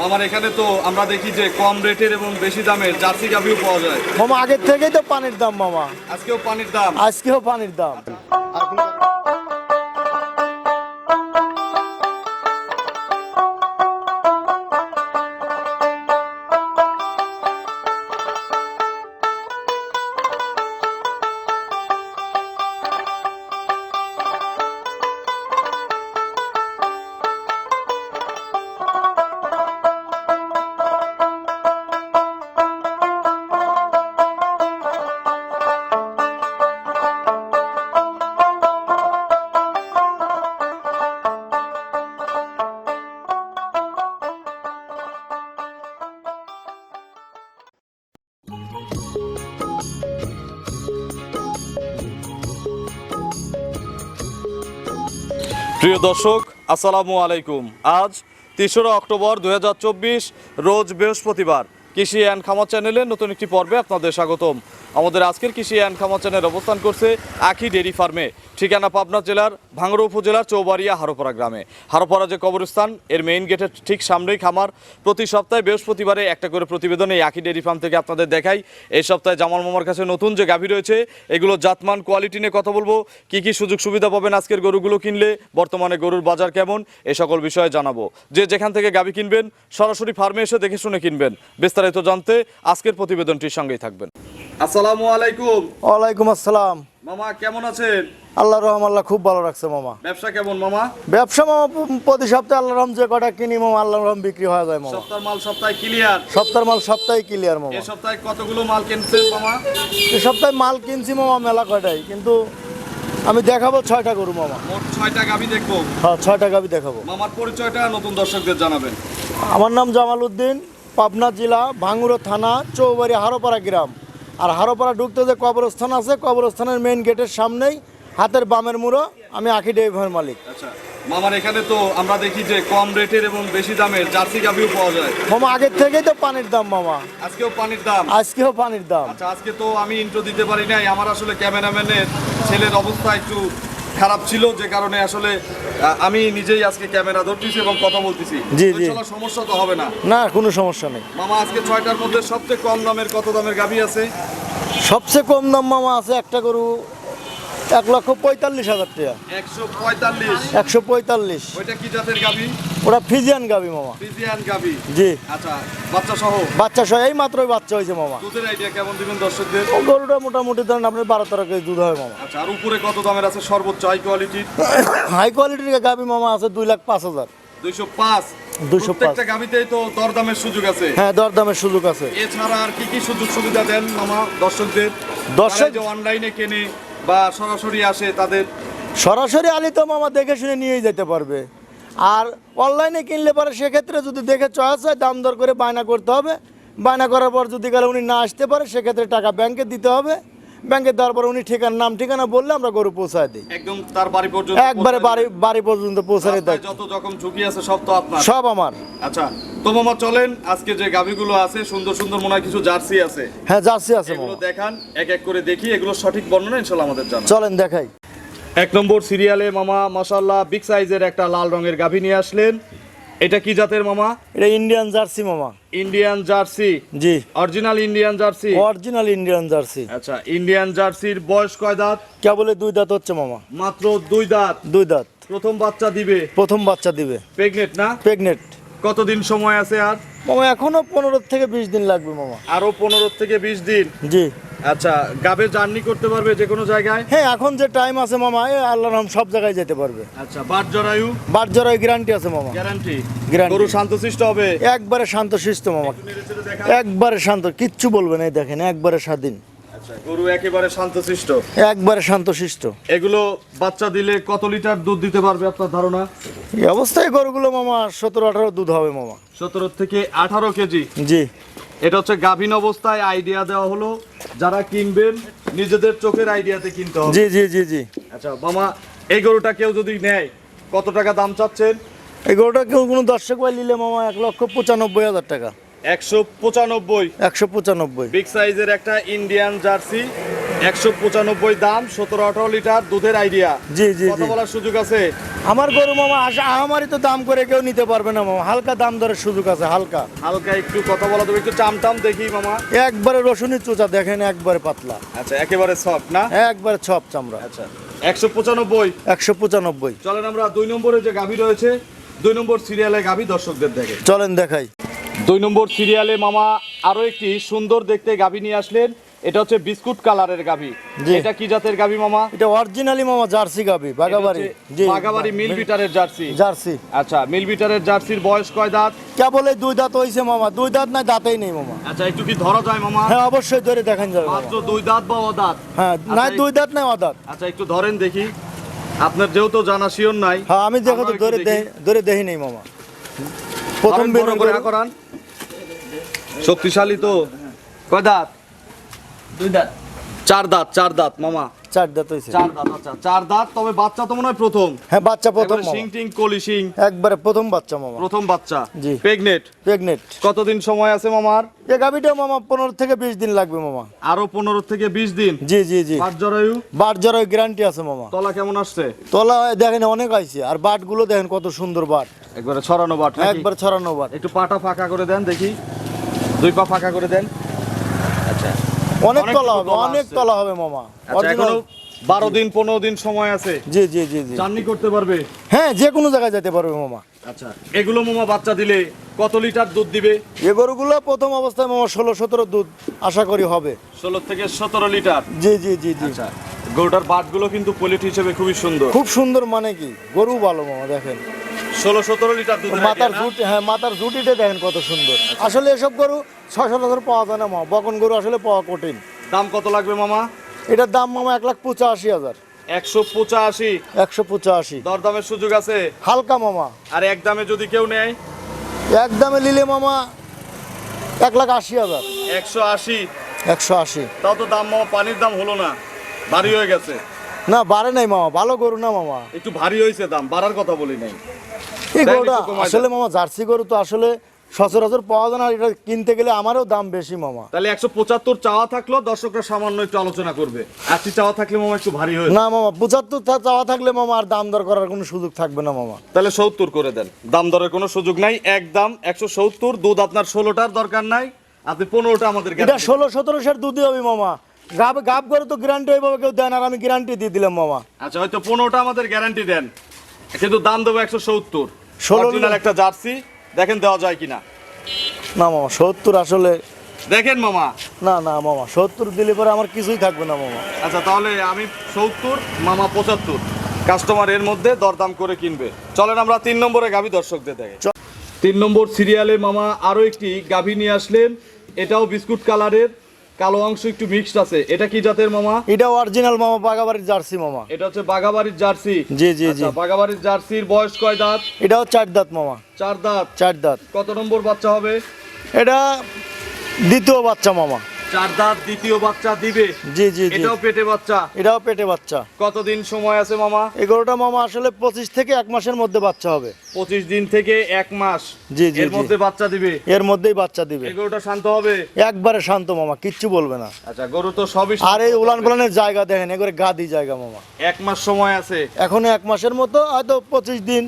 মামার এখানে তো আমরা দেখি যে কম রেটের এবং বেশি দামের জার্সি গাভিও পাওয়া যায়। মামা আগের থেকেই তো পানির দাম মামা। আজকেও পানির দাম। আজকেও পানির দাম। প্রিয় দর্শক, আসসালামু আলাইকুম। আজ তেসরা অক্টোবর দু হাজার চব্বিশ, রোজ বৃহস্পতিবার কৃষি অ্যান্ড খামার চ্যানেলের নতুন একটি পর্বে আপনাদের স্বাগতম। আমাদের আজকের কৃষি অ্যান্ড খামার চ্যানেল অবস্থান করছে আখি ডেরি ফার্মে, ঠিকানা পাবনা জেলার ভাঙড়া উপজেলার চৌবাড়িয়া হারোপাড়া গ্রামে। হারোপাড়া যে কবরস্থান এর মেইন গেটের ঠিক সামনেই খামার। প্রতি সপ্তাহে বৃহস্পতিবারে একটা করে প্রতিবেদন এই আখি ডেরি ফার্ম থেকে আপনাদের দেখাই। এই সপ্তাহে জামাল মামার কাছে নতুন যে গাভী রয়েছে এগুলো জাতমান কোয়ালিটি নিয়ে কথা বলব। কি কি সুযোগ সুবিধা পাবেন আজকের গরুগুলো কিনলে বর্তমানে গরুর বাজার কেমন এ সকল বিষয়ে জানাব। যে যেখান থেকে গাভী কিনবেন সরাসরি ফার্মে এসে দেখে শুনে কিনবেন। বিস্তারিত জানতে আজকের প্রতিবেদনটির সঙ্গেই থাকবেন। আসসালামু আলাইকুম। ওয়ালাইকুম আসসালাম। মামা কেমন আছেন? আল্লাহ রহম আল্লাহ খুব ভালো রাখছে মামা। ব্যবসা কেমন মামা? ব্যবসা মামা প্রতি সপ্তাহে আল্লাহ রহম যে কটা কিনি মামা আল্লাহ রহম বিক্রি হয়ে যায় মামা। সপ্তাহ মাল সপ্তাহে ক্লিয়ার সপ্তাহের মাল সপ্তাহে ক্লিয়ার মামা। এ সপ্তাহে কতগুলো মাল কিনছেন মামা? এই সপ্তাহে মাল কিনছি মামা মেলা কয়টাই কিন্তু আমি দেখাবো ছয়টা গরু মামা। মোট ছয়টা গাভী দেখব। হ্যাঁ ছয়টা গাবি দেখাবো। মামার পরিচয়টা নতুন দর্শকদের জানাবেন। আমার নাম জামাল উদ্দিন পাবনা জেলা ভাঙ্গুরো থানা চৌবাড়ি হারোপাড়া গ্রাম। আর হারোপাড়া ঢুকতে যে কবরস্থান আছে কবরস্থানের মেইন গেটের সামনেই হাতের বামের মুড়ো আমি আখি ডেইভার মালিক। আচ্ছা মামার এখানে তো আমরা দেখি যে কম রেটের এবং বেশি দামের জার্সি গাভিও পাওয়া যায়। মামা আগের থেকেই তো পানির দাম মামা। আজকেও পানির দাম? আজকেও পানির দাম। আচ্ছা আজকে তো আমি ইন্ট্রো দিতে পারি নাই। আমার আসলে ক্যামেরাম্যানের ছেলের অবস্থা একটু খারাপ ছিল যে কারণে আসলে আমি নিজেই আজকে ক্যামেরা ধরতেছি এবং কথা বলতেছি। জি, জি। সমস্যা তো হবে না। না কোনো সমস্যা নেই। মামা আজকে ছয়টার মধ্যে সবচেয়ে কম দামের কত দামের গাভী আছে? সবচেয়ে কম দাম মামা আছে একটা গরু এক লক্ষ পঁয়তাল্লিশ হাজার টাকা। একশো পঁয়তাল্লিশ। একশো পঁয়তাল্লিশ। ওইটা কি জাতের গাভী ওটা ফিজিয়ান গাবি মামা। ফিজিয়ান জি। আচ্ছা বাচ্চা সহ বাচ্চা সহ এই মাত্রই বাচ্চা হয়েছে মামা। দুধের আইডিয়া কেমন দিবেন দর্শকদের? গরুটা মোটামুটি ধরেন আপনার বারো তেরো কেজি দুধ হয় মামা। আচ্ছা আর উপরে কত দামের আছে? সর্বোচ্চ হাই কোয়ালিটির হাই কোয়ালিটির গাবি মামা আছে দুই লাখ পাঁচ হাজার। দুইশো পাঁচ। 205 প্রত্যেকটা গাভিতেই তো দরদামের সুযোগ আছে। হ্যাঁ দরদামের সুযোগ আছে। এছাড়া আর কি কি সুযোগ সুবিধা দেন মামা দর্শকদের? দর্শক- অনলাইনে কেনে বা সরাসরি আসে তাদের সরাসরি আলি তো মামা দেখে শুনে নিয়ে যেতে পারবে। আর অনলাইনে কিনলে পরে সেক্ষেত্রে যদি দেখে চয়েস হয়, দাম দর করে বায়না করতে হবে। বায়না করার পর যদি গেলে উনি না আসতে পারে, সেক্ষেত্রে টাকা ব্যাংকে দিতে হবে। ব্যাংকে দেওয়ার পর উনি ঠিকানা নাম ঠিকানা বললে আমরা গরু পৌঁছায় দিই। একদম তার বাড়ি পর্যন্ত একবারে বাড়ি বাড়ি পর্যন্ত পৌঁছায় দেয় যত যখন ঝুঁকি আছে সব তো আপনার। সব আমার। আচ্ছা তো মামা চলেন আজকে যে গাভিগুলো আছে সুন্দর সুন্দর মনে কিছু জার্সি আছে। হ্যাঁ জার্সি আছে এগুলো দেখান এক এক করে দেখি এগুলো সঠিক বর্ণনা ইনশাল্লাহ আমাদের জানা চলেন দেখাই। এক নম্বর সিরিয়ালে মামা মাশাল্লাহ বিগ সাইজের একটা লাল রঙের গাভী নিয়ে আসলেন। এটা কি জাতের মামা? এটা ইন্ডিয়ান জার্সি মামা। ইন্ডিয়ান জার্সি জি। Original Indian Jersey original Indian Jersey আচ্ছা ইন্ডিয়ান জার্সির বয়স কয় দাঁত? কেবলে দুই দাঁত হচ্ছে মামা। মাত্র দুই দাঁত? দুই দাঁত। প্রথম বাচ্চা দিবে? প্রথম বাচ্চা দিবে। প্রেগনেট না? প্রেগনেন্ট কতদিন সময় আছে আর? মামা এখনও পনেরো থেকে বিশ দিন লাগবে মামা। আরও পনেরো থেকে বিশ দিন? জি। আচ্ছা গাবে জার্নি করতে পারবে যে কোনো জায়গায়? হ্যাঁ এখন যে টাইম আছে মামা এ আল্লাহ রহম সব জায়গায় যেতে পারবে। আচ্ছা বাট জরায়ু বাট জরাই গ্যারান্টি আছে মামা। গ্যারান্টি। গরু শান্তশিষ্ট হবে? একবারে শান্ত শিষ্ট মামা। একবারে শান্ত কিচ্ছু বলবে না এই দেখেন একবারে স্বাধীন। আচ্ছা গরু একেবারে শান্তশিষ্ট একবারে শান্ত শিষ্ট। এগুলো বাচ্চা দিলে কত লিটার দুধ দিতে পারবে আপনার ধারণা? এই অবস্থায় গরুগুলো মামা সতেরো আঠারো দুধ হবে মামা। সতেরো থেকে আঠারো কেজি। জি। এটা হচ্ছে গাভীন অবস্থায় আইডিয়া দেওয়া হলো। যারা কিনবেন নিজেদের চোখের আইডিয়াতে কিনতে হবে। জি জি জি জি। আচ্ছা মামা এই গরুটা কেউ যদি নেয় কত টাকা দাম চাচ্ছেন? এই গরুটা কেউ কোনো দর্শক ভাই নিলে মামা এক লক্ষ পঁচানব্বই হাজার টাকা। একশো পঁচানব্বই। একশো পঁচানব্বই। বিগ সাইজের একটা ইন্ডিয়ান জার্সি একশো পঁচানব্বই দাম সতেরো আঠারো লিটার দুধের আইডিয়া জি জি কথা বলার সুযোগ আছে? আমার গরু মামা আসা আমারই তো দাম করে কেউ নিতে পারবে না মামা। হালকা দাম দরের সুযোগ আছে হালকা। হালকা একটু কথা বলা দেবে একটু চামটাম দেখি মামা। একবারে রসুনের চোচা দেখেন একবারে পাতলা। আচ্ছা একেবারে সফট না? একবারে ছপ চামড়া। আচ্ছা একশো পঁচানব্বই। একশো পঁচানব্বই। চলেন আমরা দুই নম্বরে যে গাভী রয়েছে দুই নম্বর সিরিয়ালে গাভী দর্শকদের দেখে। চলেন দেখাই। দুই নম্বর সিরিয়ালে মামা আরও একটি সুন্দর দেখতে গাভী নিয়ে আসলেন। এটা হচ্ছে বিস্কুট কালারের এটা কি জাতের মামা? এটা অরিজিনালি মামা জার্সি গাবি বাগাবাড়ি হচ্ছে বাগাবাড়ি মিল বিটারের জার্সি। জার্সি। আচ্ছা মিল বিটারের জার্সির বয়স কয় দাঁত? কেবল এই দুই দাঁত হইছে মামা। দুই দাঁত দাঁতেই নেই মামা। আচ্ছা একটু কি ধরা যায় মামা? হ্যাঁ অবশ্যই ধরে দেখান যাবে মাত্র দুই দাঁত বা অদাঁত? হ্যাঁ আচ্ছা, দুই দাঁত অদাঁত। আচ্ছা একটু ধরেন দেখি। আপনার যেহেতু জানা শিওর নাই হ্যাঁ আমি দেখো তো ধরে। ধরে দেখি নেই মামা। প্রথম করান শক্তিশালী তো। কয় দাঁত? দুই দাঁত। চার দাঁত চার দাঁত মামা। চার দাঁত হইছে চার দাঁত আচ্ছা চার দাঁত তবে বাচ্চা তো মনে হয় প্রথম। হ্যাঁ বাচ্চা প্রথম মামা। শিং টিং কলি শিং। একবারে প্রথম বাচ্চা মামা। প্রথম বাচ্চা। জি। প্রেগনেট প্রেগনেন্ট কতদিন সময় আছে মামার? এ গাভিটা মামা পনেরো থেকে বিশ দিন লাগবে মামা। আরও পনেরো থেকে বিশ দিন? জি জি জি। পাঁচ জরায়ু? বাট জ্বর গ্যারান্টি আছে মামা। তলা কেমন আসছে? তলা দেখেন অনেক আইছে। আর বাটগুলো দেখেন কত সুন্দর বাট। একবারে ছড়ানো বাট নাকি? একবার ছড়ানো বাট। একটু পাটা ফাঁকা করে দেন দেখি। দুই পা ফাঁকা করে দেন। অনেক তলা হবে অনেক তলা হবে মামা আচ্ছা বারো দিন পনেরো দিন সময় আছে। জি জি জি জি। চাননি করতে পারবে? হ্যাঁ যে কোনো জায়গায় যেতে পারবে মামা। আচ্ছা এগুলো মামা বাচ্চা দিলে কত লিটার দুধ দিবে? এ গরুগুলো প্রথম অবস্থায় মামা ষোলো সতেরো দুধ আশা করি হবে। ষোলো থেকে সতেরো লিটার? জি জি জি জি। আচ্ছা গরুটার বাটগুলো কিন্তু কোয়ালিটি হিসেবে খুবই সুন্দর। খুব সুন্দর মানে কি? গরু ভালো মামা দেখেন। ষোলো সতেরো লিটার দুধ মাথার জুটি হ্যাঁ মাথার জুটিটা দেখেন কত সুন্দর। আসলে এসব গরু ছয় সতেরো পাওয়া যায় না মামা বকন গরু আসলে পাওয়া কঠিন। দাম কত লাগবে মামা? এটার দাম মামা এক লাখ পঁচাশি হাজার। একশো পঁচাশি। একশো পঁচাশি। দরদামের সুযোগ আছে? হালকা মামা। আর এক দামে যদি কেউ নেয়? এক দামে নিলে মামা এক লাখ আশি হাজার। একশো আশি। একশো আশি। তাও তো দাম মামা পানির দাম হলো না। ভারী হয়ে গেছে। না বাড়ে নাই মামা ভালো গরু না মামা। একটু ভারী হয়েছে দাম বাড়ার কথা বলি নাই। এই গরুটা আসলে মামা জার্সি গরু তো আসলে সচরাচর পাওয়া যায় না এটা কিনতে গেলে আমারও দাম বেশি মামা। তাহলে একশো পঁচাত্তর চাওয়া থাকল দর্শকরা সামান্য একটু আলোচনা করবে। আশি চাওয়া থাকলে মামা একটু ভারী হয়ে না মামা পঁচাত্তর চাওয়া থাকলে মামা আর দাম দর করার কোনো সুযোগ থাকবে না মামা। তাহলে সত্তর করে দেন। দাম দরের কোনো সুযোগ নাই এক দাম একশো সত্তর দুধ আপনার ষোলোটার দরকার নাই। আপনি পনেরোটা আমাদের এটা ষোলো সতেরো সের দুধই হবে মামা। গাব গাব করে তো গ্যারান্টি ওইভাবে কেউ দেন আর আমি গ্যারান্টি দিয়ে দিলাম মামা। আচ্ছা হয়তো পনেরোটা আমাদের গ্যারান্টি দেন। কিন্তু দাম দেবো একশো সত্তর। ষোলো একটা জার্সি দেখেন দেওয়া যায় কিনা। না মামা সত্তর আসলে দেখেন মামা। না না মামা সত্তর দিলে পরে আমার কিছুই থাকবে না মামা। আচ্ছা তাহলে আমি সত্তর মামা পঁচাত্তর। কাস্টমার এর মধ্যে দরদাম করে কিনবে। চলেন আমরা তিন নম্বরে গাভী দর্শকদের দেখে তিন নম্বর সিরিয়ালে মামা আরও একটি গাভী নিয়ে আসলেন। এটাও বিস্কুট কালারের কালো অংশ একটু মিক্সড আছে। এটা কি জাতের মামা? এটা অরিজিনাল মামা বাগাবাড়ির জার্সি মামা। এটা হচ্ছে বাগাবাড়ির জার্সি। জি জি জি। আচ্ছা, বাগাবাড়ির জার্সির বয়স কয় দাঁত? এটাও চার দাঁত মামা। চার দাঁত। চার দাঁত। কত নম্বর বাচ্চা হবে? এটা দ্বিতীয় বাচ্চা মামা। চার দাঁত দ্বিতীয় বাচ্চা দিবে। জি জি এটাও পেটে বাচ্চা? এটাও পেটে বাচ্চা। কতদিন সময় আছে মামা? এগারোটা মামা আসলে পঁচিশ থেকে এক মাসের মধ্যে বাচ্চা হবে। পঁচিশ দিন থেকে এক মাস। জি, জি, এর মধ্যে বাচ্চা দিবে? এর মধ্যেই বাচ্চা দিবে। এগুলোটা শান্ত হবে? একবারে শান্ত মামা কিচ্ছু বলবে না। আচ্ছা গরু তো সবই আর এই উলান পালানের জায়গা দেখেন এগুলো গাদি জায়গা মামা। এক মাস সময় আছে। এখন এক মাসের মতো হয়তো পঁচিশ দিন।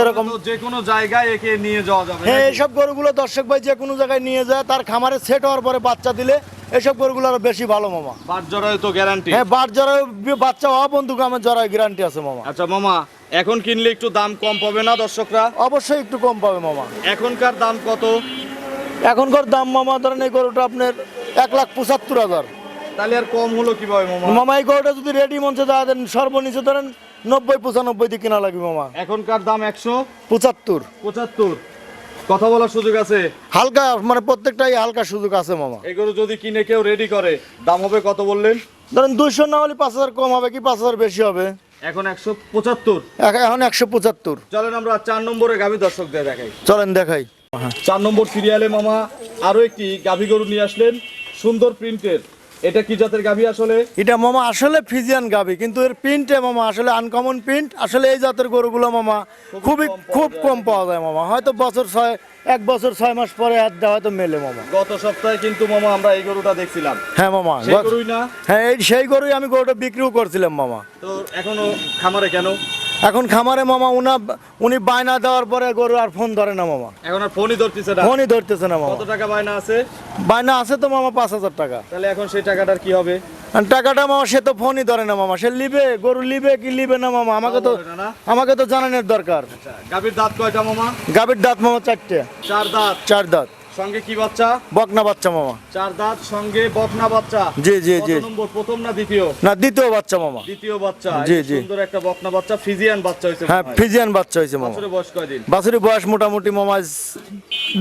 এরকম। যে কোনো জায়গায় একে নিয়ে যাওয়া যাবে হ্যাঁ এইসব গরুগুলো দর্শক ভাই যে কোনো জায়গায় নিয়ে যায় তার খামারে সেট হওয়ার পরে বাচ্চা দিলে এইসব গরুগুলো আরও বেশি ভালো মামা। বাট জরায়ু তো গ্যারান্টি হ্যাঁ বাট জরায় বাচ্চা হওয়া বন্ধু গ্রামের জরায় গ্যারান্টি আছে মামা। আচ্ছা মামা এখন কিনলে একটু দাম কম পাবে না দর্শকরা? অবশ্যই একটু কম পাবে মামা। এখনকার দাম কত? এখনকার দাম মামা ধরেন এই গরুটা আপনার এক লাখ পঁচাত্তর হাজার। তাহলে আর কম হলো কীভাবে মামা? মামা এই গরুটা যদি রেডি মঞ্চে দেওয়া দেন সর্বনিচে ধরেন নব্বই পঁচানব্বই দিয়ে কেনা লাগবে মামা। এখনকার দাম একশো পঁচাত্তর। পঁচাত্তর। কথা বলার সুযোগ আছে? হালকা মানে প্রত্যেকটাই হালকা সুযোগ আছে মামা। এই গরু যদি কিনে কেউ রেডি করে দাম হবে কত বললেন? ধরেন দুইশো না হলে পাঁচ হাজার কম হবে কি পাঁচ হাজার বেশি হবে? এখন একশো পঁচাত্তর। এখ- এখন একশো পঁচাত্তর। চলেন আমরা চার নম্বরে গাভী দর্শকদের দেখাই। চলেন দেখাই। চার নম্বর সিরিয়ালে মামা আরও একটি গাভী গরু নিয়ে আসলেন সুন্দর প্রিন্টের এটা কি জাতের গাভী আসলে? এটা মামা আসলে ফিজিয়ান গাবি কিন্তু এর প্রিন্টে মামা আসলে আনকমন প্রিন্ট আসলে এই জাতের গরুগুলো মামা খুবই খুব কম পাওয়া যায় মামা। হয়তো বছর ছয় এক বছর ছয় মাস পরে হাত দেওয়া হয়তো মেলে মামা। গত সপ্তাহে কিন্তু মামা আমরা এই গরুটা দেখছিলাম। হ্যাঁ মামা সেই গরুই না? হ্যাঁ এই সেই গরুই আমি গরুটা বিক্রিও করছিলাম মামা। তো এখনও খামারে কেন? এখন খামারে মামা উনা উনি বায়না দেওয়ার পরে গরু আর ফোন ধরে না মামা। এখন আর ফোনই ধরতেছে না। ফোনই ধরতেছে না মামা। কত টাকা বায়না আছে? বায়না আছে তো মামা পাঁচ হাজার টাকা। তাহলে এখন সেই টাকাটার কি হবে? আর টাকাটা মামা সে তো ফোনই ধরে না মামা। সে লিবে গরু লিবে কি লিবে না মামা? আমাকে তো? আমাকে তো জানানোর দরকার। আচ্ছা গাভীর দাঁত কয়টা মামা? গাভীর দাঁত মামা চারটে। চার দাঁত। চার দাঁত। সঙ্গে কি বাচ্চা? বকনা বাচ্চা মামা। চার দাঁত সঙ্গে বকনা বাচ্চা। জি, জি, জি। নম্বর প্রথম না দ্বিতীয়? না দ্বিতীয় বাচ্চা মামা। দ্বিতীয় বাচ্চা। জি, জি। সুন্দর একটা বকনা বাচ্চা ফিজিয়ান বাচ্চা হয়েছে হ্যাঁ ফিজিয়ান বাচ্চা হয়েছে মামা। বছরে বয়স কয়দিন? বাছুরি বয়স মোটামুটি মামা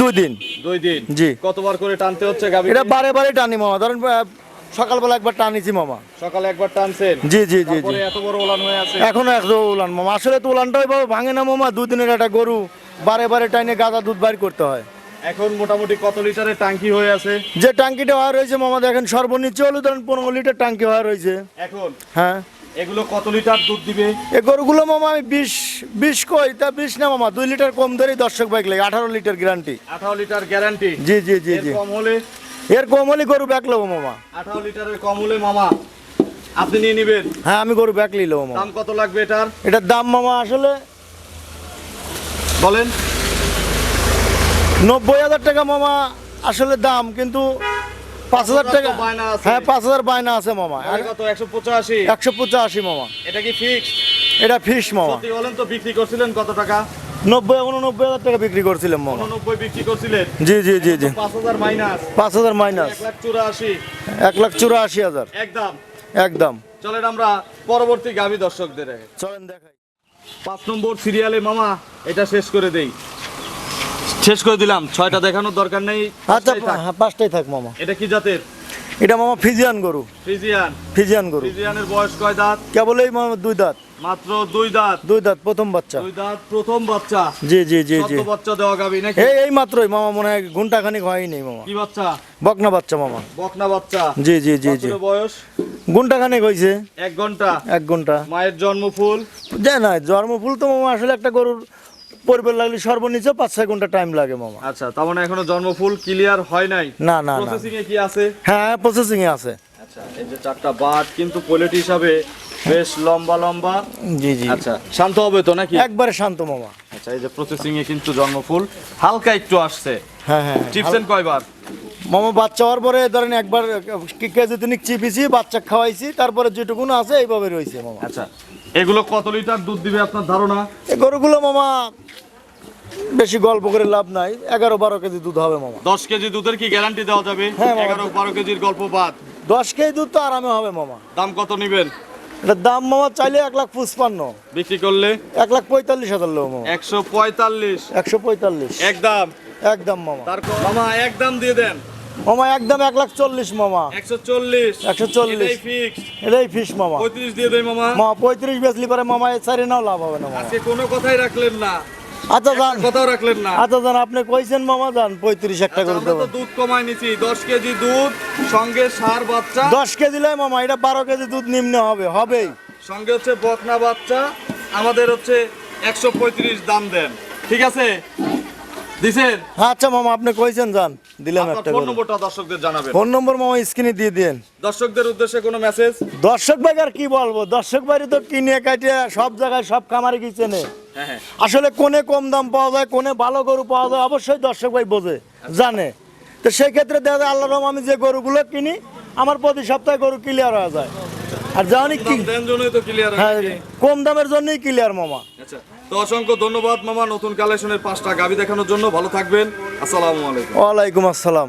দুই দিন। দুই দিন। জি। কতবার করে টানতে হচ্ছে গাভী এটা বারে বারে টানি মামা। ধরেন সকালবেলা একবার টানিছি মামা। সকালে একবার টানছেন? জি জি জি জি। এত বড় ওলান হয়ে আছে? এখনও একশো উলান মামা। আসলে তো উলানটা ওইভাবে ভাঙে না মামা। দুদিনের একটা গরু বারে বারে টাইনে গাদা দুধ বাইর করতে হয়। এখন মোটামুটি কত লিটারের টাঙ্কি হয়ে আছে? যে টাঙ্কিটা হওয়া রয়েছে মামা দেখেন সর্বনিচ্চ হলো ধরেন পনেরো লিটার টাঙ্কি হওয়া রয়েছে। এখন? হ্যাঁ। এগুলো কত লিটার দুধ দিবে? এই গরুগুলো মামা আমি বিশ বিশ কই? তা বিশ না মামা দুই লিটার কম ধরেই দর্শক বাইক লাগে আঠারো লিটার গ্যারান্টি। আঠারো লিটার গ্যারান্টি? জি জি জি জি। কম হলে? এর কম হলে গরু ব্যাক লবো মামা। আঠারো লিটারের কম হলে মামা আপনি নিয়ে নেবেন। হ্যাঁ আমি গরু ব্যাক লবো মামা। দাম কত লাগবে এটার? এটার দাম মামা আসলে বলেন। নব্বই হাজার টাকা মামা আসলে দাম কিন্তু পাঁচ হাজার টাকা হ্যাঁ পাঁচ হাজার বায়না আছে মামা। আর কত? একশো পঁচাশি? একশো পঁচাশি মামা। এটা কি ফিক্স এটা ফিস মামা। বলেন তো বিক্রি করছিলেন কত টাকা? নব্বই উননব্বই হাজার টাকা বিক্রি করছিলাম মামা। উননব্বই বিক্রি করছিলেন? জি জি জি জি। পাঁচ হাজার মাইনাস পাঁচ হাজার মাইনাস চুরাশি। এক লাখ চুরাশি হাজার। একদম। একদম। চলেন আমরা পরবর্তী গাভী দর্শকদের। চলেন দেখাই। পাঁচ নম্বর সিরিয়ালে মামা এটা শেষ করে দেই। শেষ করে দিলাম। ছয়টা দেখানোর দরকার নেই। আচ্ছা পাঁচটাই থাক। হ্যাঁ পাঁচটাই থাক মামা। এটা কি জাতের? এটা মামা ফিজিয়ান গরু। ফ্রিজিয়ান ফিজিয়ান গরু। ফ্রিজিয়ানের বয়স কয় দাঁত? কেবল এই মামা দুই দাঁত। মাত্র দুই দাঁত। দুই দাঁত প্রথম বাচ্চা। দুই দাঁত প্রথম বাচ্চা। জি জি জি জি। বাচ্চা দেওয়া গাবি নাকি? এই এই মাত্রই মামা মনে হয় ঘণ্টা খানিক হয়নি মামা। কি বাচ্চা? বকনা বাচ্চা মামা। বকনা বাচ্চা। জি জি জি জি। বয়স? ঘণ্টা খানিক হয়েছে এক ঘণ্টা। এক ঘণ্টা। মায়ের জন্ম ফুল যে না জন্মফুল তো মামা আসলে একটা গরুর পরিবার লাগলে পাঁচ ছয় ঘণ্টা টাইম লাগে মামা। আচ্ছা তার মানে এখনও জন্ম ফুল ক্লিয়ার হয় নাই? না না প্রসেসিং এ কি আছে? হ্যাঁ প্রসেসিং এ আছে। আচ্ছা এই যে চারটা বাট কিন্তু কোয়ালিটি হিসাবে বেশ লম্বা লম্বা। জি জি। আচ্ছা শান্ত হবে তো নাকি? একবারে শান্ত মামা। আচ্ছা এই যে প্রসেসিং এ কিন্তু জন্ম ফুল হালকা একটু আসছে। হ্যাঁ হ্যাঁ চিপসেন কয়বার? মামা বাচ্চা হওয়ার পরে ধরেন একবার কেজি তিনিক চিপিছি বাচ্চা খাওয়াইছি তারপরে যেটুকুন আছে এইভাবে রয়েছে মামা। আচ্ছা এগুলো কত লিটার দুধ দিবে আপনার ধারণা? এই গরুগুলো মামা বেশি গল্প করে লাভ নাই। এগারো বারো কেজি দুধ হবে মামা। দশ কেজি দুধের কি গ্যারান্টি দেওয়া যাবে? হ্যাঁ। এগারো বারো কেজির গল্প বাদ। দশ কেজি দুধ তো আরামে হবে মামা। দাম কত নিবেন? এটার দাম মামা চাইলে এক লাখ পঁচপান্ন। বিক্রি করলে? এক লাখ পঁয়তাল্লিশ হাজার লোক মামা। একশো পঁয়তাল্লিশ। একশো পঁয়তাল্লিশ। একদম একদম মামা। তারপর? মামা একদম দিয়ে দেন। মামা একদম এক লাখ চল্লিশ মামা। একশো চল্লিশ। 140 ফিক্স এটাই ফিস মামা। পঁয়ত্রিশ দিয়ে দেয় মামা। মামা পঁয়ত্রিশ বেচলি পরে মামা এ চারি নাও লাভ হবে না আজকে কোনো কথাই রাখলেন না। আচ্ছা যান কথাও রাখলেন না। আচ্ছা যান আপনি কইছেন মামা যান পঁয়ত্রিশ একটা আচ্ছা, করে দেবো। দুধ কমাই নিছি দশ কেজি দুধ সঙ্গে সার বাচ্চা। দশ কেজি লাই মামা এটা বারো কেজি দুধ নিম্ন হবে হবেই। সঙ্গে হচ্ছে বকনা বাচ্চা আমাদের হচ্ছে একশো পঁয়ত্রিশ দাম দেন। ঠিক আছে? দিছেন? আচ্ছা মামা আপনি কইছেন যান। দিলাম একটা ফোন নম্বরটা দর্শকদের জানাবেন। ফোন নম্বর মামা স্ক্রিনে দিয়ে দেন দর্শকদের উদ্দেশ্যে কোনো মেসেজ দর্শক ভাই আর কি বলব? দর্শক ভাই তো কিনে কাটে সব জায়গায় সব খামারে কি চেনে। হ্যাঁ হ্যাঁ। আসলে কোনে কম দাম পাওয়া যায় কোনে ভালো গরু পাওয়া যায় অবশ্যই দর্শক ভাই বোঝে জানে। তো সেই ক্ষেত্রে দেখা যায় আল্লাহ রহম আমি যে গরুগুলো কিনি আমার প্রতি সপ্তাহে গরু ক্লিয়ার হয়ে যায়। আর জানি কি হ্যাঁ কম দামের জন্যই ক্লিয়ার মামা। আচ্ছা তো অসংখ্য ধন্যবাদ মামা। নতুন কালেকশনের পাঁচটা গাবি দেখানোর জন্য ভালো থাকবেন। আসসালামু আলাইকুম। ওয়ালাইকুম আসসালাম।